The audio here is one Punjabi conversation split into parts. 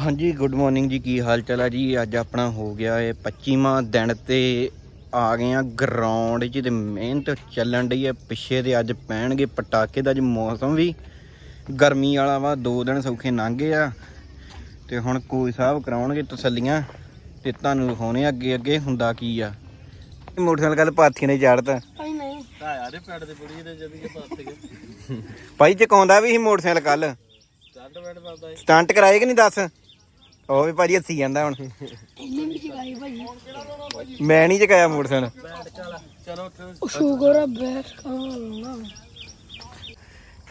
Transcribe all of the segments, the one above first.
ਹਾਂਜੀ ਗੁੱਡ ਮਾਰਨਿੰਗ ਜੀ ਕੀ ਹਾਲ ਚਾਲ ਹੈ ਜੀ? ਅੱਜ ਆਪਣਾ ਹੋ ਗਿਆ ਇਹ 25ਵਾਂ ਦਿਨ ਤੇ ਆ ਗਏ ਆ ਗਰਾਊਂਡ 'ਚ ਤੇ ਮਿਹਨਤ ਚੱਲਣ ਡਈ ਹੈ ਪਿੱਛੇ ਦੇ ਅੱਜ ਪੈਣਗੇ ਪਟਾਕੇ ਦਾ ਅੱਜ ਮੌਸਮ ਵੀ। ਗਰਮੀ ਵਾਲਾ ਵਾ ਦੋ ਦਿਨ ਸੌਖੇ ਲੰਘੇ ਆ। ਤੇ ਹੁਣ ਕੋਈ ਸਾਹਿਬ ਕਰਾਉਣਗੇ ਤਸੱਲੀਆਂ ਤੇ ਤੁਹਾਨੂੰ ਦਿਖਾਉਣੇ ਆ ਅੱਗੇ ਅੱਗੇ ਹੁੰਦਾ ਕੀ ਆ। ਮੋਟਰਸਾਈਕਲ ਕੱਲ ਪਾਥੀਆਂ ਨੇ ਚਾੜਤਾ। ਭਾਈ ਨਹੀਂ। ਆਇਆ ਦੇ ਪੈੜ ਦੇ ਬੁੜੀ ਦੇ ਜਦੀ ਕੇ ਪਾਸ ਗਏ ਭਾਈ ਚਕਾਉਂਦਾ ਵੀ ਸੀ ਮੋਟਰਸਾਈਕਲ ਕੱਲ ਸਟੰਟ ਕਰਾਏ ਕਿ ਨਹੀਂ ਦੱਸ? ਉਹ ਵੀ ਭਾਜੀ ਹੱਸੀ ਜਾਂਦਾ ਹੁਣ। ਇਹਨੇ ਵੀ ਚਗਾਈ ਭਾਈ ਮੈਂ ਨਹੀਂ ਚਕਾਇਆ ਮੋਟਰਸਾਈਕਲ ਉਹ ਸ਼ੂਗਰ ਆ ਬੈਠ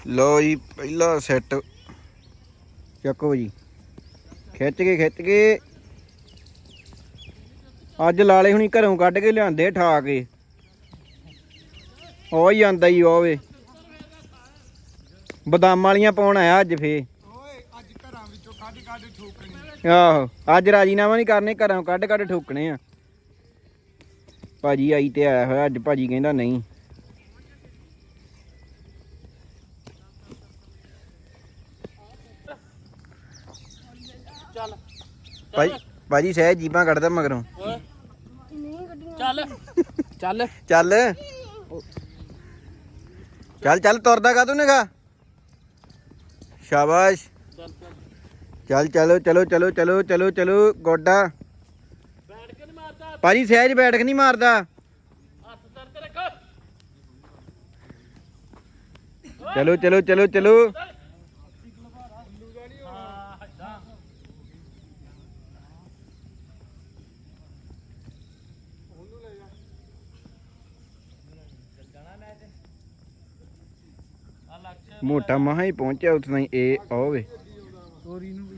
ਲੋ। ਜੀ ਪਹਿਲਾ ਸੈੱਟ ਚੱਕੋ ਜੀ। ਖਿੱਚ ਕੇ ਖਿੱਚ ਕੇ। ਅੱਜ ਲਾਲੇ ਹੁਣੀ ਘਰੋਂ ਕੱਢ ਕੇ ਲਿਆਂਦੇ ਠਾ ਕੇ। ਉਹ ਹੀ ਆਂਦਾ ਹੀ ਉਹ ਵੇ। ਬਦਾਮ ਵਾਲੀਆਂ ਪਾਉਣ ਆਇਆ ਅੱਜ ਫੇ ਓਏ ਅੱਜ ਘਰਾਂ ਵਿੱਚੋਂ ਕੱਢ ਕੱਢ ਠੋਕਣੇ ਆਹੋ ਅੱਜ ਰਾਜੀਨਾਮਾ ਨਹੀਂ ਕਰਨੇ ਘਰਾਂ ਕੱਢ ਕੱਢ ਠੋਕਣੇ ਆ। ਭਾਜੀ ਆਈ ਤੇ ਆਇਆ ਹੋਇਆ ਅੱਜ ਭਾਜੀ ਕਹਿੰਦਾ ਨਹੀਂ। ਚੱਲ ਭਾਈ ਭਾਜੀ ਸਹਿਜ ਜੀਬਾਂ ਕੱਢਦਾ ਮਗਰੋਂ। ਓਏ। ਨਹੀਂ ਗੱਡੀਆਂ? ਚੱਲ ਚੱਲ। ਚੱਲ। ਚੱਲ ਚੱਲ ਤੁਰਦਾ ਕਾ ਤੂੰ ਨੇਗਾ ਸ਼ਾਬਾਸ਼। ਚੱਲ, ਚਲੋ ਚਲੋ ਚਲੋ ਚਲੋ ਚਲੋ ਚਲੋ, ਗੋਡਾ। ਬੈਠ ਕੇ ਨਹੀਂ ਮਾਰਦਾ ਭਾਜੀ, ਸਹਿਜ ਬੈਠਕ ਨਹੀਂ ਮਾਰਦਾ। ਹੱਥ ਸਰ ਤੇ ਰੱਖੋ ਚਲੋ ਚਲੋ ਚਲੋ ਚਲੋ। ਮੋਟਾ ਮਹਾ ਹੀ ਪਹੁੰਚਿਆ ਉੱਥੇ ਨਹੀਂ ਇਹ ਆਵੇ ਚੋਰੀ ਨੂੰ ਵੀ।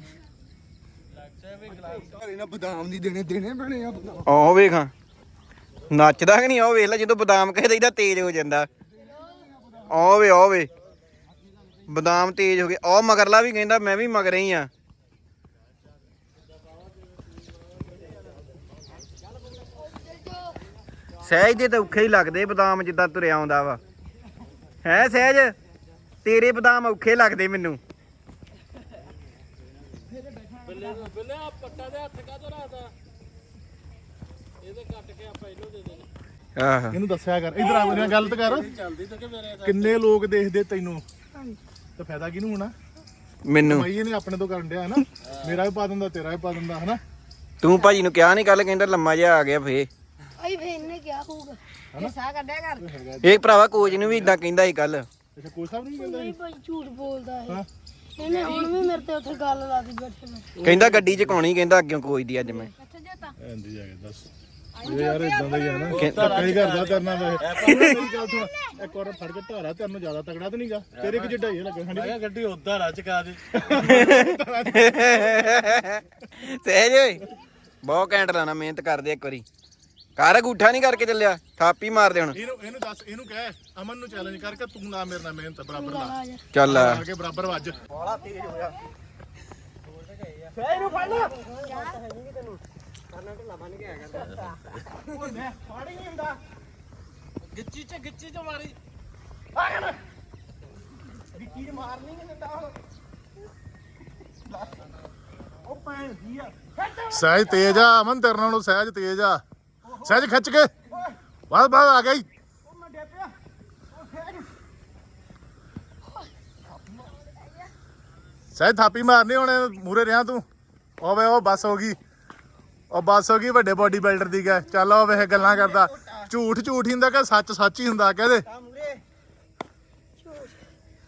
ਲੱਗਦਾ ਵੀ ਗਲਾਸ ਇਹਨਾਂ ਬਦਾਮ ਨਹੀਂ ਦੇਣੇ ਦੇਣੇ ਪੈਣੇ ਆ ਬਦਾਮ। ਆਹ ਵੇਖਾਂ ਨੱਚਦਾ ਕਿ ਨਹੀਂ? ਆਹ ਵੇਖ ਲੈ ਜਦੋਂ ਬਦਾਮ ਕਿਸੇ ਦਾ ਤੇਜ਼ ਹੋ ਜਾਂਦਾ। ਆਹ ਵੇ ਆਹ ਵੇ। ਬਦਾਮ ਤੇਜ਼ ਹੋ ਗਏ। ਆਹ ਮਗਰਲਾ ਵੀ ਕਹਿੰਦਾ ਮੈਂ ਵੀ ਮਗਰ ਹੀ ਆ। ਸਹਿਜ ਦੇ ਤਾਂ ਔਖੇ ਹੀ ਲੱਗਦੇ ਬਦਾਮ ਜਿੱਦਾਂ ਤੁਰਿਆ ਆਉਂਦਾ ਵਾ। ਹੈ ਸਹਿਜ? ਤੇਰੇ ਬਦਾਮ ਔਖੇ ਲੱਗਦੇ ਮੈਨੂੰ। ਬੱਲੇ ਬੱਲੇ ਆ ਪੱਟਾ ਦੇ ਹੱਥ ਕਾਹਤੋਂ ਰੱਖਦਾ? ਇਹਦੇ ਕੱਟ ਕੇ ਆਪਾਂ ਇਹਨੂੰ ਦੇ ਦੇਣੇ। ਆਹ। ਇਹਨੂੰ ਦੱਸਿਆ ਕਰ। ਇਧਰ ਆ ਮੇਰੀ ਨਾਲ ਗਲਤ ਕਰ। ਚੱਲਦੀ ਤਾਂ ਕਿ ਮੇਰੇ ਕਿੰਨੇ ਲੋਕ ਦੇਖਦੇ ਤੈਨੂੰ? ਤਾਂ ਫਾਇਦਾ ਕਿਹਨੂੰ ਹੋਣਾ? ਮੈਨੂੰ। ਮਾਈ ਨੇ ਆਪਣੇ ਤੋਂ ਕਰਨ ਡਿਆ ਹਨਾ? ਮੇਰਾ ਵੀ ਪਾ ਦਿੰਦਾ ਤੇਰਾ ਵੀ ਪਾ ਦਿੰਦਾ ਹਨਾ? ਤੂੰ ਭਾਜੀ ਨੂੰ ਕਿਹਾ ਨਹੀਂ ਕੱਲ ਕਹਿੰਦਾ ਲੰਮਾ ਜਿਹਾ ਆ ਗਿਆ ਫੇ। ਭਾਈ ਫੇਰ ਇਹਨੇ ਕਿਹਾ ਹੋਊਗਾ। ਇਹ ਸਾਹ ਕੱਢਿਆ ਕਰ। ਇਹ ਭਰਾਵਾ ਕੋਚ ਨੂੰ ਵੀ ਇਦਾਂ ਕਹਿੰਦਾ ਸੀ ਕੱਲ ਅੱਛਾ ਕੋਈ ਸਾਹਿਬ ਨਹੀਂ ਮਿਲਦਾ ਨਹੀਂ ਭਾਈ ਝੂਠ ਬੋਲਦਾ ਹਾਂ। ਇਹ ਇਹਨੇ ਹੁਣ ਵੀ ਮੇਰੇ ਤੇ ਉੱਥੇ ਗੱਲ ਲਾਦੀ ਬੈਠੇ ਨੇ। ਕਹਿੰਦਾ ਗੱਡੀ ਚ ਕਾਉਣੀ ਕਹਿੰਦਾ ਅੱਗੇ ਕੋਚ ਦੀ ਅੱਜ ਮੈਂ। ਕਿੱਥੇ ਜਾਤਾ ਐਂਦੀ ਜਾ ਕੇ ਦੱਸ। ਇਹ ਯਾਰ ਇਦਾਂ ਦਾ ਹੀ ਆ ਨਾ। ਧੱਕਾ ਹੀ ਕਰਦਾ ਕਰਨਾ ਵੇ। ਮੇਰੀ ਗੱਲ ਸੁਣ। ਇੱਕ ਵਾਰ ਫੜ ਕੇ ਧਾਰਾ ਤੈਨੂੰ ਜ਼ਿਆਦਾ ਤਗੜਾ ਤੇ ਨਹੀਂਗਾ। ਤੇਰੇ ਕਿ ਜਿੱਡਾ ਹੀ ਲੱਗਾ ਹਣੀ। ਮੈਂ ਕਿਹਾ ਗੱਡੀ ਉਧਰ ਆ ਚਕਾ ਦੇ। ਸਹਿਜ ਓਏ। ਬਹੁਤ ਘੈਂਟ ਲਾਣਾ ਮਿਹਨਤ ਕਰਦੇ ਇੱਕ ਵਾਰੀ। ਕਰ ਅੰਗੂਠਾ ਨਹੀਂ ਕਰਕੇ ਚੱਲਿਆ ਥਾਪੀ ਮਾਰਦੇ ਹੁਣ। ਇਹਨੂੰ ਇਹਨੂੰ ਦੱਸ ਇਹਨੂੰ ਕਹਿ ਅਮਨ ਨੂੰ ਚੈਲੰਜ ਕਰਕੇ ਤੂੰ ਨਾ ਮੇਰੇ ਨਾਲ ਮਿਹਨਤ ਬਰਾਬਰ ਲਾ ਆ ਜਾ ਚੱਲ। ਆ ਕੇ ਬਰਾਬਰ ਵੱਜ। ਗਿੱਚੀ ਚ ਗਿੱਚੀ ਚ ਮਾਰੀ। ਸਹਿਜ ਤੇਜ ਆ ਅਮਨ ਤੇਰੇ ਨਾਲੋਂ ਸਹਿਜ ਤੇਜ ਆ। ਸਹਿਜ ਖਿੱਚ ਕੇ। ਬਸ ਬਸ ਆ ਗਈ। ਸਹਿਜ ਥਾਪੀ ਮਾਰਨੀ ਹੁਣ ਮੂਰੇ ਰਿਆਂ ਤੂੰ। ਓ ਵੇ ਉਹ ਬੱਸ ਹੋ ਗਈ। ਉਹ ਬੱਸ ਹੋ ਗਈ ਵੱਡੇ ਬੋਡੀ ਬਿਲਡਰ ਦੀ ਗਏ। ਚੱਲ ਉਹ ਵੇਖ ਗੱਲਾਂ ਕਰਦਾ। ਝੂਠ ਝੂਠ ਹੀ ਹੁੰਦਾ ਕਿ ਸੱਚ ਸੱਚ ਹੀ ਹੁੰਦਾ ਕਹਦੇ।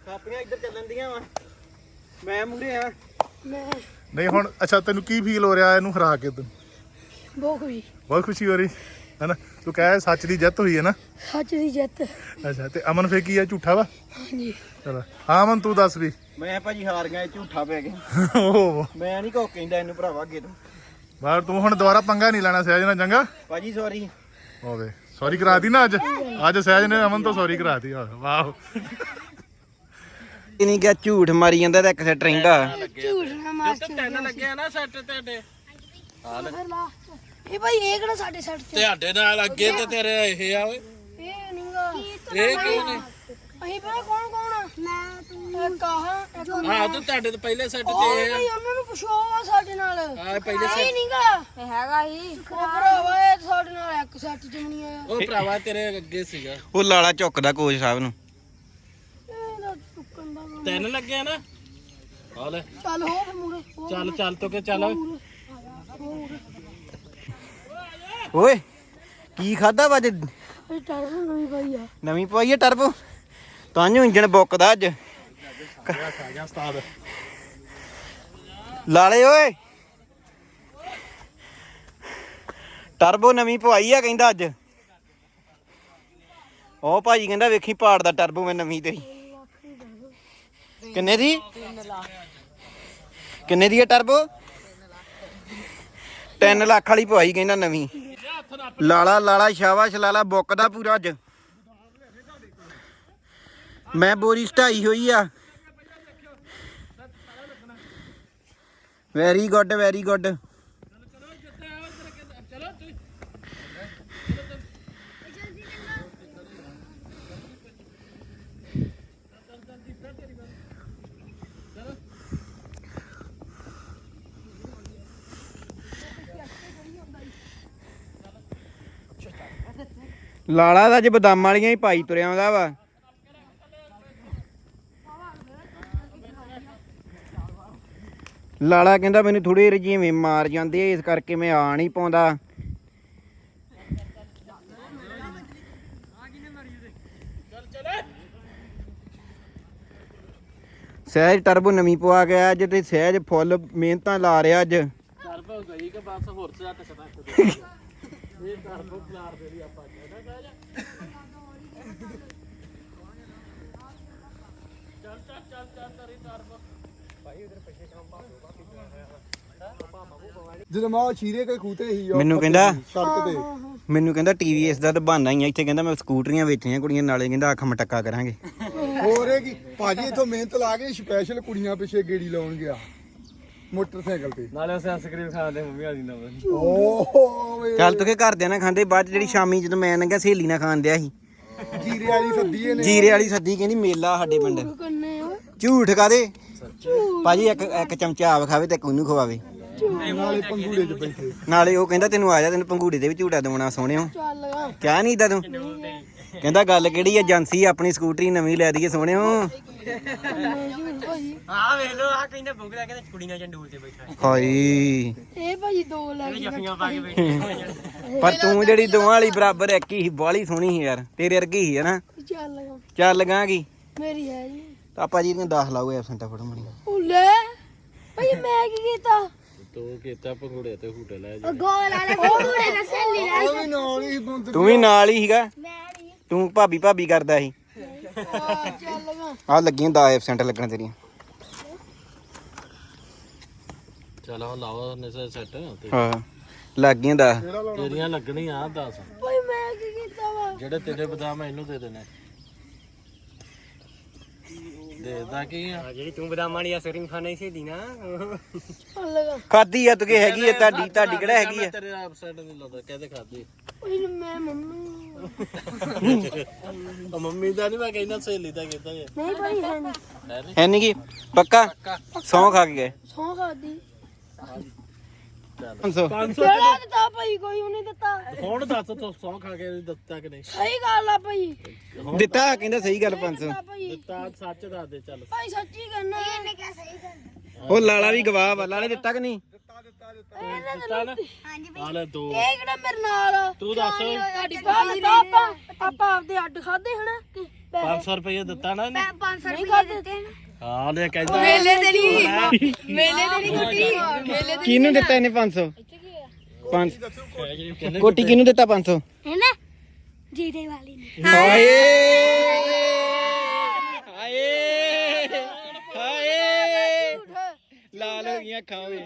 ਥਾਪੀਆਂ ਇੱਧਰ ਚੱਲਣ ਦੀਆਂ ਵਾ। ਮੈਂ ਮੂਰੇ ਆ। ਮੈਂ ਨਹੀਂ ਹੁਣ ਅੱਛਾ ਤੈਨੂੰ ਕੀ ਫੀਲ ਹੋ ਰਿਹਾ? ਇਹਨੂੰ ਹਰਾ ਕੇ ਤੂੰ। ਬਹੁਤ ਖੁਸ਼ੀ ਬਹੁਤ ਖੁਸ਼ੀ ਹੋ ਰਹੀ ਹੈਨਾ? ਤੂੰ ਕਹੇ ਸੱਚ ਦੀ ਜਿੱਤ ਹੋਈ ਹੈ ਨਾ? ਸੱਚ ਦੀ ਜਿੱਤ। ਅੱਛਾ ਤੇ ਅਮਨ ਫੇ ਕੀ ਆ ਝੂਠਾ ਵਾ? ਹਾਂਜੀ। ਚਲ। ਹਾਂ ਅਮਨ ਤੂੰ ਦੱਸ ਵੀ। ਮੈਂ ਭਾਜੀ ਹਾਰ ਗਿਆ ਇਹ ਝੂਠਾ ਪੈ ਗਿਆ। ਓਹ। ਮੈਂ ਨਹੀਂ ਕੋ ਕਹਿੰਦਾ ਇਹਨੂੰ ਭਰਾਵਾ ਅੱਗੇ ਤੋਂ। ਬਾਹਰ ਤੂੰ ਹੁਣ ਦੁਬਾਰਾ ਪੰਗਾ ਨਹੀਂ ਲੈਣਾ ਸਹਿਜ ਨਾਲ ਚੰਗਾ? ਭਾਜੀ ਸੌਰੀ ਹੋਵੇ ਸੌਰੀ ਕਰਾਤੀ ਨਾ ਅੱਜ? ਅੱਜ ਸਹਿਜ ਨੇ ਅਮਨ ਤੋਂ ਸੌਰੀ ਕਰਾਤੀ। ਵਾਹ। ਇਹ ਨਹੀਂ ਗਿਆ ਝੂਠ ਮਾਰੀ ਜਾਂਦਾ ਤਾਂ ਇੱਕ ਸੈਟ ਰਹਿੰਦਾ। ਝੂਠ ਨਾ ਮਾਸਟਰ ਤਿੰਨ ਲੱਗਿਆ ਨਾ ਸੈੱਟ ਤੁਹਾਡੇ। ਫਿਰ ਲਾਸਟ ਇਹ ਭਾਈ ਇਹ ਕਿਹੜਾ ਸਾਡੇ ਸੈੱਟ ਤੇ? ਤੁਹਾਡੇ ਨਾਲ ਅੱਗੇ ਤੇ ਤੇਰੇ ਇਹ ਆ ਓਏ। ਇਹ ਨਹੀਂਗਾ। ਇਹ ਕਿਉਂ ਨੇ ਅਸੀਂ ਪਤਾ ਕੌਣ ਕੌਣ ਆ? ਮੈਂ ਤੂੰ ਇੱਕ ਆਹ ਇੱਕ ਹਾਂ ਤੇ ਤੁਹਾਡੇ ਤੋਂ ਪਹਿਲੇ ਸੈੱਟ ਤੇ ਇਹ ਆ। ਭਾਈ ਉਹਨਾਂ ਨੂੰ ਪੁੱਛੋ ਆ ਸਾਡੇ ਪਹਿਲੇ ਇਹ ਨਹੀਂਗਾ। ਇਹ ਹੈਗਾ ਹੀ। ਉਹ ਭਰਾਵਾ ਇਹ ਸਾਡੇ ਨਾਲ ਇੱਕ ਸੈੱਟ ਚ ਵੀ ਨਹੀਂ ਆਇਆ। ਉਹ ਭਰਾਵਾ ਤੇਰੇ ਅੱਗੇ ਸੀਗਾ। ਉਹ ਲਾਲਾ ਝੁੱਕਦਾ ਕੋਚ ਸਾਹਿਬ ਨੂੰ। ਚੁੱਕਣ ਦਾ ਵਾ। ਤਿੰਨ ਲੱਗੇ ਨਾ? ਆ ਲੈ। ਚੱਲ ਹੋ ਫੇ ਮੂਰੇ ਚੱਲ ਚੱਲ ਤੋ ਕੇ ਚੱਲ। ਓਏ ਕੀ ਖਾਦਾ ਵਾ ਅੱਜ? ਇਹ ਟਾਇਰ ਨਵੀਂ ਪਾਈ ਆ। ਨਵੀਂ ਪਵਾਈ ਟਰਬੋ? ਤਾਂਜੂ ਇੰਜਣ ਬੁੱਕਦਾ ਅੱਜ। ਖਾ ਗਿਆ ਉਸਤਾਦ ਲਾਲੇ ਓਏ। ਟਰਬੋ ਨਵੀਂ ਪਵਾਈ ਆ ਕਹਿੰਦਾ ਅੱਜ। ਉਹ ਭਾਜੀ ਕਹਿੰਦਾ ਵੇਖੀ ਪਾੜ ਦਾ ਟਰਬੋ ਮੈਂ ਨਵੀਂ ਤੇ। ਕਿੰਨੇ ਦੀ? ਕਿੰਨੇ ਦੀ ਹੈ ਟਰਬੋ? 3 ਲੱਖ ਵਾਲੀ ਪਵਾਈ ਕਹਿੰਦਾ ਨਵੀਂ। ਲਾਲਾ ਲਾਲਾ, ਸ਼ਾਬਾਸ਼ ਲਾਲਾ, ਬੁੱਕਦਾ ਪੂਰਾ ਅੱਜ। ਮੈਂ ਬੋਰੀ ਸਟਾਈ ਹੋਈ ਆ। Very good very good Lala ਦਾ ਅੱਜ ਬਦਾਮਾਂ ਵਾਲੀਆਂ ਹੀ ਪਾਈ ਤੁਰਿਆ ਆਉਂਦਾ ਵਾ। ਲਾਲਾ ਕਹਿੰਦਾ ਮੈਨੂੰ ਥੋੜੇ ਰਜੀਵੇਂ ਮਾਰ ਜਾਂਦੇ ਆ ਇਸ ਕਰਕੇ ਮੈਂ ਆ ਨਹੀਂ ਪਾਉਂਦਾ। ਸਹਿਜ ਟਰਬੋ ਨਵੀਂ ਪਵਾ ਗਿਆ ਅੱਜ ਤੇ ਸਹਿਜ ਫੁੱਲ ਮਿਹਨਤਾਂ ਲਾ ਰਿਹਾ ਅੱਜ। ਪੋ ਗਈ ਕਿ ਬਸ ਹੋਰ ਸੇ ਹੱਟ ਸਕਦਾ ਇਹ ਕਰ ਦੋ ਪਲਾਰ ਦੇ ਵੀ ਆਪਾਂ ਕਹਿੰਦਾ ਕਹਿ ਜਾ ਚੱਲ ਚੱਲ ਚੱਲ ਚੱਲ ਤੇਰੀ ਤਰਫ ਜਦੋਂ ਮੈਂ ਉਹ ਚੀਰੇ ਕੇ ਖੂਤੇ ਹੀ ਉਹ ਮੈਨੂੰ ਕਹਿੰਦਾ ਸੜਕ ਤੇ। ਮੈਨੂੰ ਕਹਿੰਦਾ ਟੀਵੀਐਸ ਦਾ ਤਾਂ ਬਹਾਨਾ ਹੀ ਆ ਇੱਥੇ ਕਹਿੰਦਾ ਮੈਂ ਸਕੂਟਰੀਆਂ ਵੇਚਣੀਆਂ ਕੁੜੀਆਂ ਨਾਲੇ ਕਹਿੰਦਾ ਅੱਖ ਮਟੱਕਾ ਕਰਾਂਗੇ। ਹੋਰ ਇਹ ਕੀ? ਭਾਜੀ ਇਥੋਂ ਮਿਹਨਤ ਲਾ ਕੇ ਸਪੈਸ਼ਲ ਕੁੜੀਆਂ ਪਿੱਛੇ ਗੇੜੀ ਲਾਉਣ ਗਿਆ। ਮੋਟਰਸਾਈਕਲ ਤੇ। ਨਾਲੇ ਉਸੇ ਆਈਸਕ੍ਰੀਮ ਖਾਂਦੇ ਮੰਮੀ ਵਾਲੀ ਨਾ ਓਹ ਵੇ। ਚੱਲ ਤੂੰ ਕਿ ਘਰਦਿਆਂ ਨਾਲ ਖਾਂਦੇ ਬਾਅਦ 'ਚ ਜਿਹੜੀ ਸ਼ਾਮੀ ਜਦੋਂ ਮੈਂ ਲੰਘਿਆ ਸਹੇਲੀ ਨਾਲ ਖਾਣ ਦਿਆ ਸੀ। ਜੀਰੇ ਵਾਲੀ ਸੱਦੀ ਇਹਨੇ। ਜੀਰੇ ਵਾਲੀ ਸੱਦੀ ਕਹਿੰਦੀ ਮੇਲਾ ਸਾਡੇ ਪਿੰਡ। ਝੂਠ ਕਾਦੇ ਭਾਜੀ ਇੱਕ ਇੱਕ ਚਮਚਾ ਆਪ ਖਾਵੇ ਤੇ ਕੋਨੂੰ ਖਵਾਵੇ। ਨਾਲੇ ਪੰਗੂੜੇ 'ਚ ਬੈਠੇ। ਨਾਲੇ ਉਹ ਕਹਿੰਦਾ ਤੈਨੂੰ ਆ ਜਾ ਤੈਨੂੰ ਪੰਗੂੜੇ ਦੇ ਵੀ ਝੂਟਾ ਦਵਾਉਣਾ ਸੋਹਣਿਓ। ਚੱਲ ਗਾ ਕਿਆ ਨਹੀਂ ਇਦਾਂ ਤੂੰ? ਕਹਿੰਦਾ ਗੱਲ ਕਿਹੜੀ ਏਜੰਸੀ ਆਪਣੀ ਸਕੂਟਰੀ ਨਵੀਂ ਲੈ ਦਈਏ ਸੋਹਣਿਓ। ਝੂਠ ਭਾਈ ਆ ਵੇਖ ਲੋ ਆ ਕਹਿੰਦਾ ਭੁੱਖ ਲੱਗੇ ਤੇ ਕੁੜੀਆਂ ਚੰਡੂਲ ਤੇ ਬੈਠਾ ਹੈ। ਇਹ ਹਾਈ ਭਾਈ ਦੋ ਲੈ ਕੇ ਜੱਫੀਆਂ ਪਾ ਕੇ ਬੈਠੇ ਹੋਏ ਪਰ ਤੂੰ ਜਿਹੜੀ ਦੋਵਾਂ ਵਾਲੀ ਬਰਾਬਰ ਇੱਕ ਹੀ ਬਾਲੀ ਸੋਹਣੀ ਸੀ ਯਾਰ ਤੇਰੇ ਵਰਗੀ ਸੀ ਹਨਾ ਚੱਲ ਗਾ। ਚੱਲ ਗਾਂਗੀ ਮੇਰੀ ਹੈ ਜੀ। ਆਪਾਂ ਜੀ ਦੀਆਂ 10 ਲਾਓ ਐਬਸੈਂਟਾ ਫੋਟੋ ਮਣੀ ਉਹ ਲੈ ਭਾਈ ਮੈਂ ਕੀ ਕੀਤਾ? ਤੂੰ ਕੀਤਾ ਪੰਗੂੜੇ ਤੇ ਹੂਟੇ ਲੈ ਜਾ। ਗੋਲ ਵਾਲੇ ਕੋੜੇ ਨਾ ਸੈਲੀ ਲੈ ਉਹ ਵੀ ਨਾਲ ਹੀ ਬੰਦ ਤੂੰ ਵੀ ਨਾਲ ਹੀ ਸੀਗਾ? ਮੈਂ ਨਹੀਂ। ਤੂੰ ਭਾਬੀ ਭਾਬੀ ਕਰਦਾ ਸੀ। ਆ, ਚੱਲ ਗਾ ਆ ਲੱਗੀਆਂ 10 ਐਬਸੈਂਟ ਲੱਗਣ ਤੇਰੀਆਂ। ਚਲੋ ਲਾਓ ਨਿਸੇ ਸੈੱਟ ਹਾਂ ਲੱਗ ਗਈਆਂ 10 ਤੇਰੀਆਂ ਲੱਗਣੀਆਂ 10 ਭਾਈ ਮੈਂ ਕੀ ਕੀਤਾ ਵਾ? ਜਿਹੜੇ ਤੇਰੇ ਬਦਾਮ ਇਹਨੂੰ ਦੇ ਦੇਣੇ। ਦੇਦਾ ਕੀ ਆ? ਆ ਜਿਹੜੀ ਤੂੰ ਬਦਾਮਾਂ ਵਾਲੀ ਅਸਰਿੰਗ ਖਾਣਾ ਸੀ ਦੀ ਨਾ। ਖਾਦੀ ਆ ਤੂੰ ਕਿ ਹੈਗੀ ਆ? ਤੁਹਾਡੀ ਤੁਹਾਡੀ ਕਿਹੜਾ ਹੈਗੀ ਆ? ਤੇਰੇ ਆਪਸੈਟ ਨਹੀਂ ਲਾਦਾ ਕਹਦੇ ਖਾਦੀ ਭਾਈ ਮੈਂ ਮੰਮੀ ਉਹ ਮੰਮੀ ਦਾ ਨਹੀਂ ਮੈਂ ਕਹਿੰਦਾ ਸਹੇਲੀ ਦਾ ਕਹਿੰਦਾ ਨਹੀਂ ਭਾਈ ਹੈ ਨਹੀਂ? ਹੈ ਨਹੀਂ ਕੀ? ਪੱਕਾ? ਸੌਂ ਖਾ ਕੇ ਗਏ। ਸੌਂ ਖਾਦੀ 500 ਕਿਹੜਾ ਦਿੱਤਾ ਭਾਈ? ਕੋਈ ਉਹਨੇ ਦਿੱਤਾ। ਹੁਣ ਦੱਸ ਤੂੰ ਸੌਂ ਖਾ ਕੇ ਦਿੱਤਾ ਕਿ ਨਹੀਂ? ਸਹੀ ਗੱਲ ਆ ਭਾਈ। ਦਿੱਤਾ ਕਹਿੰਦਾ ਸਹੀ ਗੱਲ 500 ਦਿੱਤਾ ਭਾਈ। ਦਿੱਤਾ ਸੱਚ ਦੱਸ ਦੇ ਚੱਲ। ਭਾਈ ਸੱਚੀ ਕਹਿਣਾ ਇਹਨੇ ਕਿਹਾ ਸਹੀ ਗੱਲ। ਉਹ ਲਾਲਾ ਵੀ ਗਵਾਹ ਵਾ ਲਾਲੇ ਦਿੱਤਾ ਕਿ ਨਹੀਂ? ਦਿੱਤਾ ਨਾ? ਆ ਲੈ ਦੋ। ਇਹ ਕਿਹੜਾ ਮੇਰੇ ਨਾਲ? ਤੂੰ ਦੱਸ। ਬਾਤ ਦਾ ਆਪਾਂ ਆਪਾਂ ਆਪਦੇ ਅੱਡ ਖਾਦੇ ਹਨਾ ਕਿ 500 ਰੁਪਏ ਦਿੱਤਾ ਨਾ ਇਹਨੇ? 500 ਰੁਪਏ ਖਾਦੇ ਦਿੱਤੇ। ਹਾਂ ਲੈ ਕਹਿੰਦਾ ਮੇਲੇ ਤੇ ਨਹੀਂ। ਮੇਲੇ ਤੇ ਨਹੀਂ ਕੁੱਟੀ ਮੇਲੇ ਕਿਹਨੂੰ ਦਿੱਤਾ ਇਹਨੇ 500 5 ਕੋਟੀ ਕਿਹਨੂੰ ਦਿੱਤਾ? 500 ਹੈ ਨਾ? ਜੀਰੇ ਵਾਲੀ ਨੇ। ਹਾਏ! ਹਾਏ! ਹਾਏ! ਲਾਲ ਹੋ ਗਈਆਂ ਅੱਖਾਂ ਵੇ।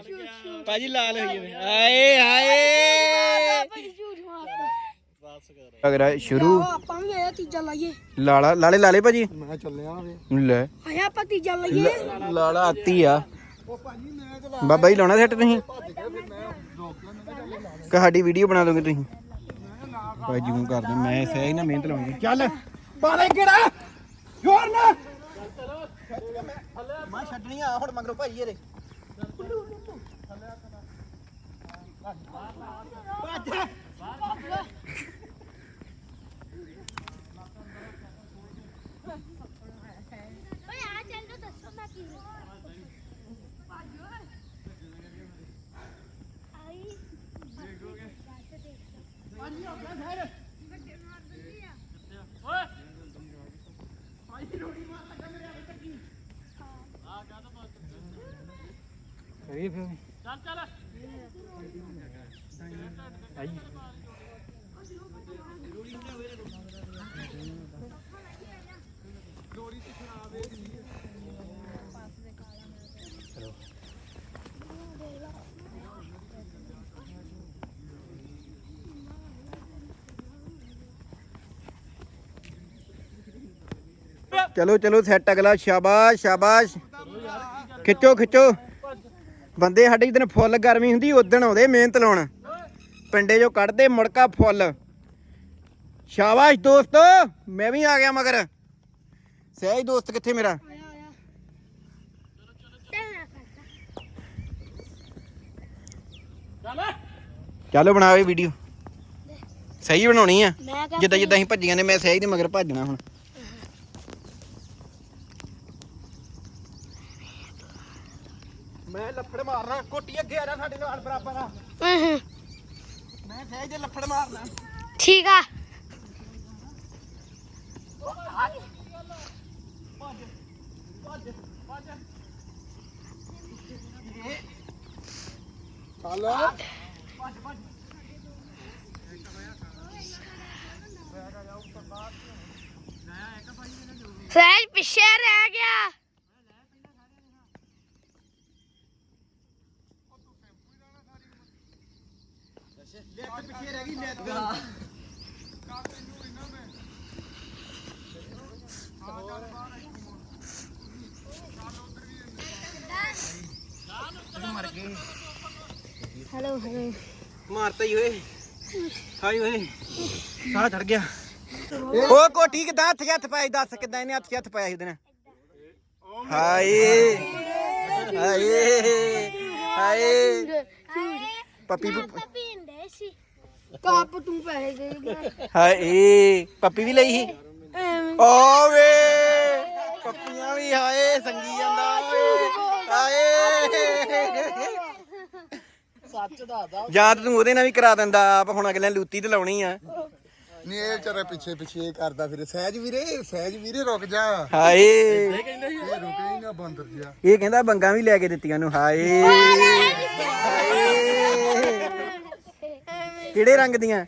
ਭਾਜੀ ਲਾਲ ਹੋ ਗਈਆਂ। ਹਾਏ ਹਾਏ! ਅਗਰ ਸ਼ੁਰੂ ਆਪਾਂ ਵੀ ਆਇਆ ਤੀਜਾ ਲਾਈਏ। ਲਾਲਾ ਲਾਲੇ ਲਾਲੇ ਭਾਜੀ। ਮੈਂ ਚੱਲਿਆ ਵੇ। ਲੈ। ਆਇਆ ਆਪਾਂ ਤੀਜਾ ਲਾਈਏ। ਲਾਲਾ ਆਤੀ ਆ। ਬਾਬਾ ਜੀ ਲਾਉਣਾ ਸੈੱਟ ਤੁਸੀਂ? ਕਿ ਸਾਡੀ ਵੀਡੀਓ ਬਣਾ ਦੋਗੇ ਤੁਸੀਂ? ਭਾਈ ਜੂਮ ਕਰਦੇ। ਮੈਂ ਸਹੀ ਨਾ ਮਿਹਨਤ ਲਾਉਂਗੀ ਚੱਲ। ਬਾਰੇ ਕਿਹੜਾ? ਜ਼ੋਰ ਨਾ ਮੈਂ ਛੱਡਣੀ ਆ ਹੁਣ ਮਗਰੋਂ ਭਾਈ ਇਹਦੇ। ਓਏ ਆ ਚੱਲ ਲੋ ਦੱਸੋ ਮੈਂ ਕੀ ਭਾਜੋ ਆਈ ਦੇਖੋਗੇ ਹਾਂਜੀ ਆਪਣਾ ਸ਼ਹਿਰ ਧੱਕੇ ਮਾਰ ਦਿੰਦੀ ਆ ਓਏ ਭਾਈ ਰੋੜੀ ਮਾਰ ਲੱਗਾ ਮੇਰੇ ਆਵੇ ਧੱਕੀ ਆ ਜਾ ਤਾਂ ਬਾਤ ਕਰੀਏ ਫਿਰ। ਚੱਲ ਚੱਲ। ਆਈ ਚਲੋ ਸੈੱਟ ਅਗਲਾ ਸ਼ਾਬਾਸ਼ ਸ਼ਾਬਾਸ਼। ਖਿੱਚੋ ਖਿੱਚੋ। ਬੰਦੇ ਸਾਡੇ ਜਿੱਦਣ ਫੁੱਲ ਗਰਮੀ ਹੁੰਦੀ ਉਦਣ ਆਉਂਦੇ ਮਿਹਨਤ ਲਾਉਣ। ਪਿੰਡੇ ਜੋ ਕੱਢਦੇ ਮੁੜਕਾ ਫੁੱਲ। ਸ਼ਾਬਾਸ਼ ਦੋਸਤੋ ਮੈਂ ਵੀ ਆ ਗਿਆ ਮਗਰ। ਸਹਿਜ ਦੋਸਤ ਕਿੱਥੇ ਮੇਰਾ? ਚੱਲ ਚਲੋ ਬਣਾਵੇ ਵੀਡੀਓ ਸਹੀ ਬਣਾਉਣੀ ਆ। ਜਿੱਦਾਂ ਜਿੱਦਾਂ ਅਸੀਂ ਭੱਜੀਆਂ ਨੇ ਮੈਂ ਸਹਿਜ ਦੇ ਮਗਰ ਭੱਜਣਾ ਹੁਣ। ਮੈਂ ਲੱਫੜ ਮਾਰਨਾ ਕੋਟੀ ਅੱਗੇ ਆ ਜਾ ਸਾਡੇ ਨਾਲ ਬਰਾਬਰ ਆ। ਹੂੰ ਮੈਂ ਸਹਿਜ ਦੇ ਲੱਫੜ ਮਾਰਨਾ। ਠੀਕ ਆ। ਚੱਲ। ਸਹਿਜ ਪਿੱਛੇ ਰਹਿ ਗਿਆ ਪਿੱਛੇ ਰਹਿ ਗਈ ਲੈਟ ਹੈਲੋ ਹੈਲੋ ਮਾਰਤਾ ਹੀ ਓਏ। ਹਾਈ ਓਏ। ਸਾਹ ਚੜ ਗਿਆ। ਉਹ ਕੋਟੀ ਕਿਦਾਂ? ਹੱਥ 'ਚ ਹੱਥ ਪਾਇਆ ਸੀ? ਦੱਸ ਕਿਦਾਂ ਇਹਨੇ ਹੱਥ 'ਚ ਹੱਥ ਪਾਇਆ ਸੀ ਉਹਦੇ ਨਾਲ? ਹਾਏ। ਹਾਏ। ਹਾਏ। ਪੱਪੀ ਪੁੱਪ- ਕੱਪ ਤੂੰ ਪੈਸੇ ਦੇ ਗਿਆ ਹਾਏ ਪੱਪੀ ਵੀ ਲਈ ਸੀ? ਓਵੇ ਪੱਪੀਆਂ ਵੀ ਹਾਏ ਸੰਗੀ ਜਾਂਦਾ ਓਏ ਹਾਏ। ਸੱਚ ਦੱਸਦਾ। ਯਾਦ ਤੂੰ ਉਹਦੇ ਨਾਲ ਵੀ ਕਰਾ ਦਿੰਦਾ ਆਪ ਹੁਣ ਅਗਲੇ ਲੂਤੀ ਤੇ ਲਾਉਣੀ ਆ। ਨਹੀਂ ਇਹ ਵਿਚਾਰਾ ਪਿੱਛੇ ਪਿੱਛੇ ਕਰਦਾ ਫਿਰ। ਸਹਿਜ ਵੀਰੇ ਸਹਿਜ ਵੀਰੇ ਰੁਕ ਜਾ। ਹਾਏ। ਇਹ ਰੁਕੇ ਹੀ ਨਾ ਬੰਦਰ ਜਿਆ ਇਹ ਕਹਿੰਦਾ ਬੰਗਾ ਵੀ ਲੈ ਕੇ ਦਿੱਤੀਆਂ ਨੂੰ ਹਾਏ। ਹਾਏ। ਕਿਹੜੇ ਰੰਗ ਦੀਆਂ?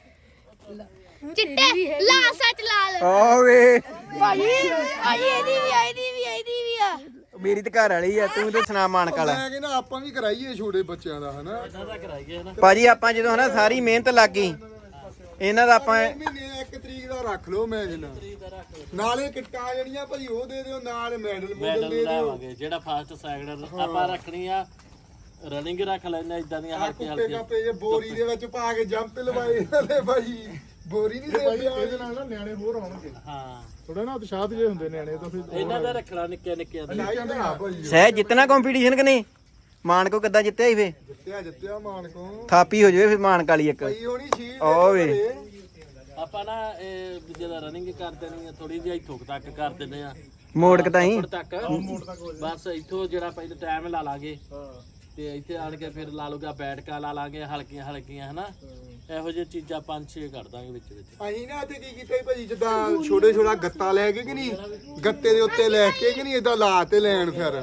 ਚਿੱਟੇ ਲਾਲ ਸੱਚ ਲਾਲ। ਓਵੇ ਭਾਈ ਭਾਈ ਇਹਦੀ ਵੀ ਆਈ ਦੀ ਵੀ ਆਈ ਦੀ ਵੀ ਆ। ਮੇਰੀ ਤੇ ਘਰ ਵਾਲੀ ਆ ਤੂੰ ਤੇ ਸੁਣਾ ਮਾਨਕ ਵਾਲਾ। ਮੈਂ ਕਹਿੰਦਾ ਆਪਾਂ ਵੀ ਕਰਾਈਏ ਛੋਟੇ ਬੱਚਿਆਂ ਦਾ ਹਨਾ? ਭਾਜੀ ਆਪਾਂ ਜਦੋਂ ਹਨਾ ਸਾਰੀ ਮਿਹਨਤ ਲੱਗ ਗਈ ਇਹਨਾਂ ਦਾ ਆਪਾਂ ਮਹੀਨੇ ਇੱਕ ਤਰੀਕ ਦਾ ਰੱਖ ਲਓ ਮੈਂ ਜਨਾ ਨਾਲੇ ਕਿੱਟਾਂ ਜਿਹੜੀਆਂ ਭਾਈ ਉਹ ਦੇ ਦਿਓ ਨਾਲ ਮੈਡਲ ਮੁਡਲ ਦੇ ਦਿਓ। ਲਾਵਾਂਗੇ ਜਿਹੜਾ ਫਾਸਟ ਸੈਕਿੰਡ ਆਪਾਂ ਰੱਖਣੀ ਆ ਰਨਿੰਗ ਰੱਖ ਲੈਣਾ ਇਦਾਂ ਦੀਆਂ ਆ ਹਲਕੇ ਕੁੱਪੇ ਹਲਕੇ। ਕਾਪੇ ਜੇ ਬੋਰੀ ਦੇ ਵਿੱਚ ਪਾ ਕੇ ਜੰਪ ਲਵਾਏ ਨਾਲੇ ਭਾਈ ਬੋਰੀ ਨਹੀਂ ਦੇ ਇਹਦੇ ਨਾਲ ਨਾ ਨਿਆਣੇ ਹੋਰ ਆਉਣਗੇ। ਹਾਂ। ਥੋੜਾ ਨਾ ਉਤਸ਼ਾਹ ਜੇ ਹੁੰਦੇ ਨਿਆਣੇ ਤਾਂ ਫਿਰ ਇਹਨਾਂ ਦਾ ਰੱਖਣਾ ਨਿੱਕੇ ਨਿੱਕੇ ਦਾ। ਆ ਭਾਈ ਸਹਿ ਜਿੱਤਣਾ ਕੰਪੀਟੀਸ਼ਨ ਕਿ ਨਹੀਂ? ਮਾਨਕੋ ਕਿੱਦਾਂ ਜਿੱਤਿਆ ਸੀ ਫੇ? ਜਿੱਤਿਆ ਜਿੱਤਿਆ ਮਾਨ ਕੋ ਥਾਪੀ ਹੋ ਜਾਵੇ ਫੇ ਮਾਨਕ ਵਾਲੀ ਇੱਕ। ਪਈ ਹੋਣੀ ਸੀ ਓਏ। ਆਪਾਂ ਨਾ ਇਹ ਜਦੋਂ ਰਨਿੰਗ ਕਰ ਦੇਣੀ ਆ ਥੋੜੀ ਜਿਹੀ ਇੱਥੋਂ ਕੁ ਤੱਕ ਕਰ ਦਿੰਦੇ ਆ। ਮੋੜ ਕਤਾਈ ਤੱਕ। ਬਸ ਇੱਥੋਂ ਜਿਹੜਾ ਪਹਿਲਾਂ ਟਾਈਮ ਲਾ ਲਾਂਗੇ। ਤੇ ਇੱਥੇ ਆਣ ਕੇ ਫਿਰ ਲਾ ਲੂਗਾ ਬੈਠਕਾ ਲਾ ਲਾਂਗੇ ਹਲਕੀਆਂ ਹਲਕੀਆਂ ਹਨਾ? ਇਹੋ ਜਿਹੀ ਚੀਜ਼ਾਂ ਪੰਜ ਛੇ ਕਰ ਦਾਂਗੇ ਵਿੱਚ ਵਿੱਚ। ਅਸੀਂ ਨਾ ਇੱਥੇ ਕੀ ਕੀਤਾ ਸੀ ਭਾਜੀ ਜਿੱਦਾਂ ਛੋਟੇ ਛੋਟਾ ਗੱਤਾ ਲੈ ਕੇ ਕਿ ਨਹੀਂ? ਗੱਤੇ ਦੇ ਉੱਤੇ ਲੈ ਕੇ ਕਿ ਨਹੀਂ ਇਦਾਂ ਲਾ ਤੇ ਲੈਣ ਫਿਰ।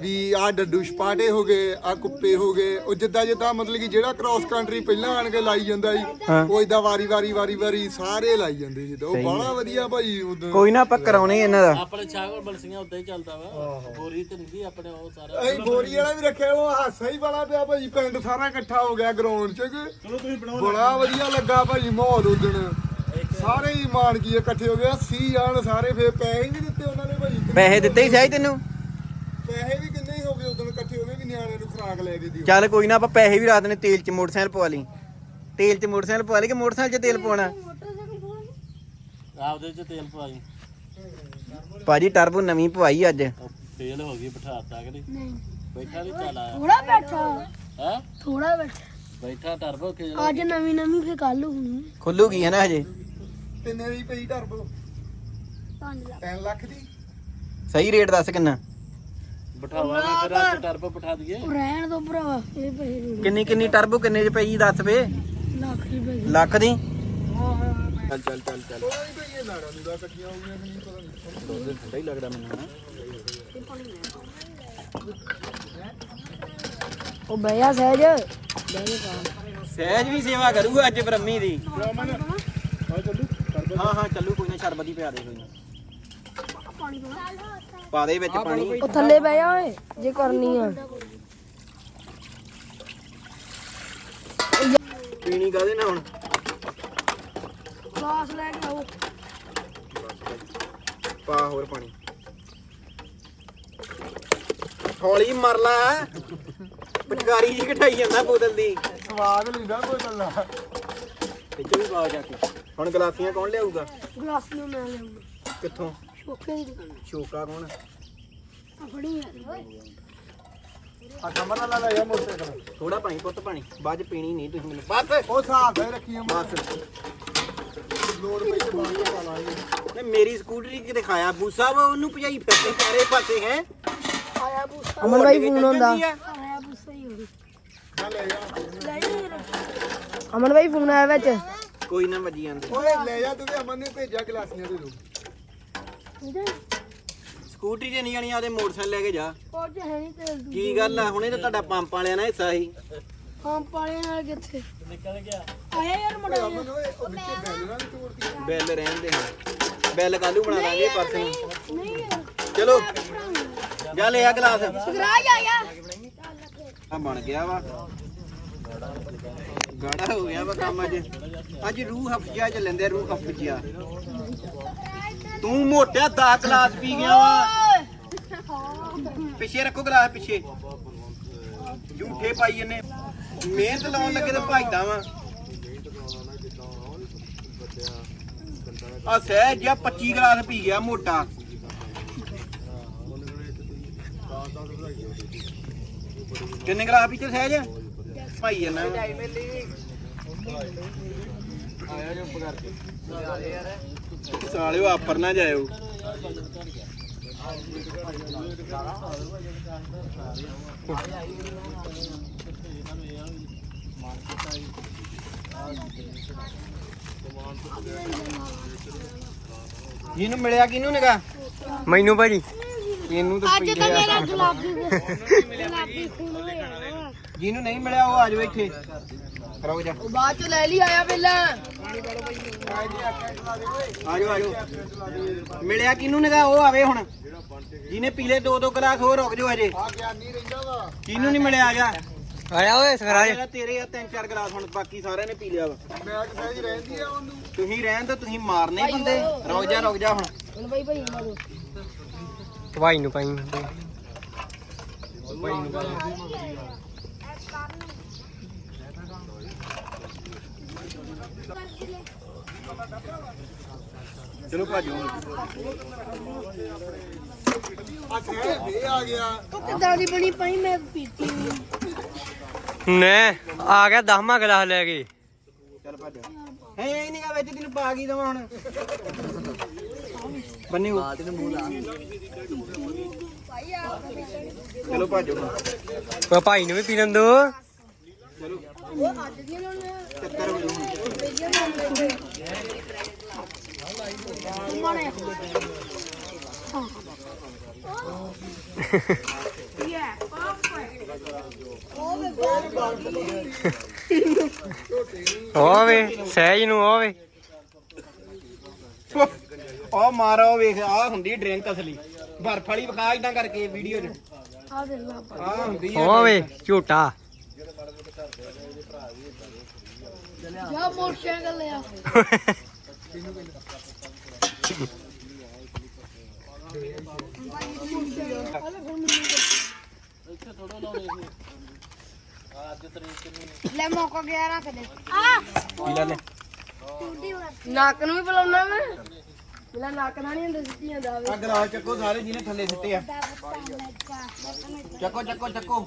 ਵੀ ਆ ਡੱਡੂ ਛਪਾਟੇ ਹੋ ਗਏ ਆ ਕੁੱਪੇ ਹੋ ਗਏ ਉਹ ਜਿੱਦਾਂ ਜਿੱਦਾਂ ਮਤਲਬ ਕਿ ਜਿਹੜਾ ਕ੍ਰਾਸ ਕੰਟਰੀ ਪਹਿਲਾਂ ਆਣ ਕੇ ਲਾਈ ਜਾਂਦਾ ਸੀ ਉਹ ਇਦਾਂ ਵਾਰੀ ਵਾਰੀ ਵਾਰੀ ਵਾਰੀ ਸਾਰੇ ਲਾਈ ਜਾਂਦੇ ਸੀ ਜਿੱਦਾਂ ਉਹ ਬੜਾ ਵਧੀਆ ਭਾਜੀ ਉਦੋਂ। ਕੋਈ ਨਾ ਆਪਾਂ ਕਰਾਉਣੇ ਇਹਨਾਂ ਦਾ। ਆਪਣੇ ਛਾਗਲ ਬਲਸੀਆਂ ਉਦਾਂ ਹੀ ਚੱਲਦਾ ਵਾ। ਬੋਰੀ ਤੇ ਨਹੀਂ ਆਪਣੇ ਉਹ ਸਾਰਾ। ਅਸੀਂ ਬੋਰੀ ਵਾਲਾ ਵੀ ਰੱਖਿਆ ਉਹ ਹਾਸਾ ਹੀ ਬੜਾ ਪਿਆ ਭਾਜੀ ਪਿੰਡ ਸਾਰਾ ਇਕੱਠਾ ਹੋ ਗਿਆ ਗਰਾਊਂਡ 'ਚ ਕਿ ਚਲੋ ਤੁਸੀਂ ਬਣਾਓ ਬੜਾ ਵਧੀਆ ਲੱਗਾ ਭਾਜੀ ਮਾਹੌਲ ਉਦਣ ਸਾਰੇ ਹੀ ਮਾਨ ਕੀ ਇਕੱਠੇ ਹੋ ਗਏ 80 ਆਣ ਸਾਰੇ ਫੇਰ ਪੈਸੇ ਵੀ ਦਿੱਤੇ ਉਹਨਾਂ ਨੇ ਭਾਜੀ ਕਿੰਨੇ ਪੈਸੇ ਦਿੱਤੇ ਹੀ ਸਹਿਜ ਤੈਨੂੰ? ਪੈਸੇ ਵੀ ਕਿੰਨੇ ਹੀ ਹੋ ਗਏ ਉਦੋਂ ਇਕੱਠੇ ਹੋ ਗਏ ਵੀ ਨਿਆਣੇ ਨੂੰ ਖੁਰਾਕ ਲੈ ਕੇ ਦਿਓ। ਚੱਲ ਕੋਈ ਨਾ ਆਪਾਂ ਪੈਸੇ ਵੀ ਰਾਤ ਨੇ ਤੇਲ 'ਚ ਮੋਟਰਸਾਈਕਲ ਪਵਾ ਲਈ। ਤੇਲ 'ਚ ਮੋਟਰਸਾਈਕਲ ਪਵਾ ਲਈ ਕਿ ਮੋਟਰਸਾਈਕਲ 'ਚ ਤੇਲ ਪਵਾਉਣਾ? ਆਪਦੇ ਚ ਤੇਲ ਪਵਾਈ। ਭਾਜੀ ਟਰਬੋ ਨਵੀਂ ਪਵਾਈ ਅੱਜ। ਫੇਲ ਹੋ ਗਈ ਬਿਠਾਤਾ ਕਿ ਨਹੀਂ। ਬੈਠਾ ਨਹੀਂ ਚੱਲ ਆਇਆ। ਥੋੜਾ ਬੈਠਾ। ਹੈ? ਥੋੜਾ ਬੈਠਾ। ਬੈਠਾ ਟਰਬੋ ਕੇ ਅੱਜ ਨਵੀਂ ਨਵੀਂ ਫੇ ਕੱਲ ਹੋਣੀ ਖੁੱਲੂਗੀ ਹੈ ਨਾ ਹਜੇ? ਕਿੰਨੇ ਦੀ ਪਈ ਟਰਬੋ 5 ਲੱਖ। 3 ਲੱਖ ਦੀ? ਸਹੀ ਰੇਟ ਦੱਸ ਕਿੰਨਾ? ਬਿਠਾਵਾਂਗੇ ਫਿਰ ਅੱਜ ਟਰਬੋ ਬਿਠਾ ਦਈਏ। ਰਹਿਣ ਦੋ ਭਰਾਵਾ ਇਹ ਪੈਸੇ ਦੇ ਕਿੰਨੀ ਕਿੰਨੀ ਟਰਬੋ ਕਿੰਨੇ 'ਚ ਪਈ ਦੱਸ ਵੇ? ਲੱਖ ਰੁਪਏ ਲੱਖ ਦੀ? ਚੱਲ ਚੱਲ ਚੱਲ ਚੱਲ। ਦੁੱਧ ਠੰਡਾ ਹੀ ਲੱਗਦਾ ਮੈਨੂੰ ਨਾ ਉਹ ਬਿਆ ਸਹਿਜ। ਸਹਿਜ ਵੀ ਸੇਵਾ ਕਰੂਗਾ ਅੱਜ ਬ੍ਰਹਮੀ ਦੀ। ਹਾਂ ਹਾਂ ਚੱਲੂ ਕੋਈ ਨਾ ਸ਼ਰਬਤ ਹੀ ਪਿਆ ਦੇ ਕੋਈ ਨਾ। ਪਾ ਦੇ ਵਿੱਚ ਪਾਣੀ ਉਹ ਥੱਲੇ ਬਹਿ ਜਾ ਓਏ ਜੇ ਕਰਨੀ ਆ। ਪੀਣੀ ਕਾਦੇ ਨਾ ਹੁਣ? ਗਲਾਸ ਲੈ ਕੇ ਆਓ। ਪਾ ਹੋਰ ਪਾਣੀ। ਹੌਲੀ ਮਰ ਲਾ। ਪਟਕਾਰੀ ਜੀ ਘਟਾਈ ਜਾਂਦਾ ਬੋਤਲ ਦੀ। ਸਵਾਦ ਲੈਂਦਾ ਕੋਈ ਗੱਲਾਂ ਇੱਥੇ ਵੀ ਪਾ ਜਾ ਕੇ। ਹੁਣ ਗਲਾਸੀਆਂ ਕੌਣ ਲਿਆਊਗਾ? ਗਲਾਸ ਨੂੰ ਮੈਂ ਲਿਆਉਂਗਾ ਕਿੱਥੋਂ? ਸ਼ੋਕੇ ਦੀ। ਦੁਕਾਨ ਸ਼ੋਕਾ ਕੌਣ ਆ? ਫੜੀ ਯਾਰ ਆ। ਕਮਰ ਨਾਲ ਲੈ ਜਾ ਮੋਟਰਸਾਈਕਲ। ਥੋੜਾ ਪਾਣੀ ਪੁੱਤ ਪਾਣੀ। ਬਾਅਦ ਚ ਪੀਣੀ ਨਹੀਂ ਤੁਸੀਂ ਮੈਨੂੰ। ਬਸ। ਉਹ ਹਿਸਾਬ ਦਾ ਰੱਖੀ ਬਸ। ਲੋੜ ਪਈ ਤੇ ਬਾਅਦ ਚ ਪਾ ਲਾਂਗੇ ਨੇ ਮੇਰੀ ਸਕੂਟਰੀ ਕਿ ਦਿਖਾਇਆ ਬੂਸਾ ਵਾ ਉਹਨੂੰ ਭਜਾਈ ਫਿਰਦੇ ਚਾਰੇ ਪਾਸੇ ਹੈ? ਅਮਨ ਭਾਈ ਫੋਨ ਹੁੰਦਾ ਆ ਆਇਆ ਬੂਸਾ ਹੀ ਹੋਈ ਮੈਂ ਲੈ ਜਾ ਅਮਨ ਭਾਈ ਫੋਨ ਆਇਆ ਵਿੱਚ। ਕੋਈ ਨਾ ਵੱਜੀ ਜਾਂਦੇ ਓਏ ਲੈ ਜਾ ਤੂੰ ਤੇ ਅਮਨ ਨੇ ਭੇਜਿਆ ਗਲਾਸੀਆਂ ਦੇ ਦੋ ਸਕੂਟਰੀ ਤੇ ਨਹੀਂ ਜਾਣੀ ਆਦੇ ਮੋਟਰਸਾਈਕਲ ਲੈ ਕੇ ਜਾ। ਉਹ ਚ ਹੈ ਨਹੀਂ ਤੇਲ ਦੂ ਕੀ ਗੱਲ ਆ? ਹੁਣੇ ਤਾਂ ਤੁਹਾਡਾ ਪੰਪ ਵਾਲਿਆਂ ਨਾਲ ਹਿੱਸਾ ਸੀ। ਹਾਂ ਪਾਲੇ ਨਾਲ ਕਿੱਥੇ? ਨਿਕਲ ਗਿਆ ਆਇਆ ਯਾਰ ਮੁੰਡਾ ਅਮਨ ਓਏ ਉਹ ਵਿੱਚੇ ਬੈਲ ਨਾਲ ਤੋੜਦੀ ਬੈਲ ਰਹਿਣ ਦੇ। ਬੈਲ ਕਾਲੂ ਬਣਾ ਦਾਂਗੇ ਪਰਸੋਂ। ਨੂੰ। ਨਹੀਂ ਚਲੋ। ਜਾ ਲੈ ਆ ਗਲਾਸ। ਸਗਰਾਜ ਆਇਆ ਆ ਬਣ ਗਿਆ ਵਾ। ਗਾੜਾ ਹੋ ਗਿਆ ਵਾ ਕੰਮ ਅੱਜ। ਅੱਜ ਰੂਹ ਹਫਜਿਆ ਚੱਲਣ ਦੇ ਰੂਹ ਹਫਜਿਆ। ਤੂੰ ਮੋਟਿਆ 10 ਗਲਾਸ ਪੀ ਗਿਆ ਵਾ। ਪਿੱਛੇ ਰੱਖੋ ਗਲਾਸ ਪਿੱਛੇ। ਝੂਠੇ ਪਾਈ ਜੰਨੇ ਮਿਹਨਤ ਲਾਉਣ ਲੱਗੇ ਤੇ ਭਜਦਾ ਵਾ। ਆ ਸਹਿਜ ਜਿਹਾ 25 ਗਲਾਸ ਪੀ ਗਿਆ ਮੋਟਾ। ਕਿੰਨੇ ਗਲਾਸ ਪੀਤੇ ਸਹਿਜ? ਭਾਈ ਜੰਨਾ ਆਇਆ ਜੋ ਸਾਲਿਓ ਆਪਰ ਨਾ ਜਾਇਓ। ਜਿਹਨੂੰ ਮਿਲਿਆ ਕਿਹਨੂੰ ਨਿਗਾ ਮੈਨੂੰ ਭਾਜੀ। ਇਹਨੂੰ ਤਾਂ ਪੀ ਲਿਆ ਮੇਰਾ ਗੁਲਾਬੀ ਗੁਲਾਬੀ ਖੂਨ ਹੋਇਆ ਜਿਹਨੂੰ ਨਹੀਂ ਮਿਲਿਆ ਉਹ ਆ ਜਾਓ ਇੱਥੇ। ਰੁਕ ਜਾ। ਉਹ ਬਾਅਦ ਚ ਲੈ ਲਈ ਆਇਆ ਪਹਿਲਾਂ। ਆ ਜਾਓ ਆ ਜਾਓ। ਮਿਲਿਆ ਕਿਹਨੂੰ ਨਿਗਾ ਉਹ ਆਵੇ ਹੁਣ। ਜਿਹਨੇ ਪੀਲੇ ਦੋ ਦੋ ਗਲਾਸ ਹੋਰ ਰੁਕ ਜਾਓ ਅਜੇ ਆ ਗਿਆਨੀ ਰਹਿੰਦਾ ਵਾ ਕਿਹਨੂੰ ਨਹੀਂ ਮਿਲਿਆ ਆ ਜਾ। ਆਇਆ ਓਏ ਸਖਰਾਜ ਜਿਹੜਾ ਤੇਰੇ ਆ ਤਿੰਨ ਚਾਰ ਗਲਾਸ ਹੁਣ ਬਾਕੀ ਸਾਰਿਆਂ ਨੇ ਪੀ ਲਿਆ ਵਾ। ਮੈਂ ਕਿਹਾ ਰਹਿੰਦੀ ਆ ਉਹਨੂੰ ਤੁਸੀਂ ਰਹਿਣ ਤਾਂ ਤੁਸੀਂ ਮਾਰਨੇ ਹੀ ਬੰਦੇ। ਰੁਕ ਜਾ ਰੁਕ ਜਾ ਹੁਣ। ਹੁਣ ਬਾਈ ਭਾਈ ਮਾਰੋ ਭਾਈ ਨੂੰ ਪਾਈ ਚਲੋ ਭਾਜੋ ਆ ਇਹ ਆ ਗਿਆ ਕਿੱਦਾਂ ਦੀ ਬਣੀ ਪਈ? ਮੈਂ ਪੀਤੀ ਨਹੀਂ ਨੇ ਆ ਗਿਆ 10ਵਾਂ ਗਲਾਸ ਲੈ ਕੇ। ਚੱਲ ਭਾਜੋ। ਹੈ ਇਹ ਨਹੀਂਗਾ ਵਿੱਚ ਤੈਨੂੰ ਪਾ ਕੀ ਦਵਾਂ ਹੁਣ। ਬੰਨੀ ਲਾ ਚਲੋ ਭਾਜੋ ਓਏ ਭਾਈ ਨੂੰ ਵੀ ਪੀ ਲੈਣ ਦੋ ਉਹ ਚੱਕਰ ਹੋ ਜਾਊ ਮਾਣੇ ਓਵੇ ਸਹਿਜ ਨੂੰ ਓਵੇ ਉਹ ਮਾਰੋ ਵੇਖ ਆ ਹੁੰਦੀ ਡਰਿੰਕ ਅਸਲੀ। ਬਰਫ ਵਾਲੀ ਵਿਖਾ ਇਦਾਂ ਕਰਕੇ ਵੀਡੀਓ 'ਚ। ਆ ਦੇਖ ਲਾ। ਆ ਹੁੰਦੀ ਆ ਓਵੇ ਝੂਟਾ। ਮੋਟਰਸਾਈਕਲ ਲਿਆ। ਲੈ ਮੌਕਾ ਗਿਆ ਰੱਖ ਦੇ। ਆ ਪੀ ਲੈ ਲੈ ਨੱਕ ਨੂੰ ਵੀ ਬੁਲਾਉਣਾ ਮੈਂ। ਮੇਰਾ ਨੱਕ ਨਾਲ ਨਹੀਂ ਹੁੰਦਾ ਸਿੱਧੀਆਂ ਦਾ ਆ ਗਲਾਸ ਚੱਕੋ ਸਾਰੇ ਜਿਹਨੇ ਥੱਲੇ ਸਿੱਟੇ ਆ। ਚੱਕੋ ਚੱਕੋ ਚੱਕੋ।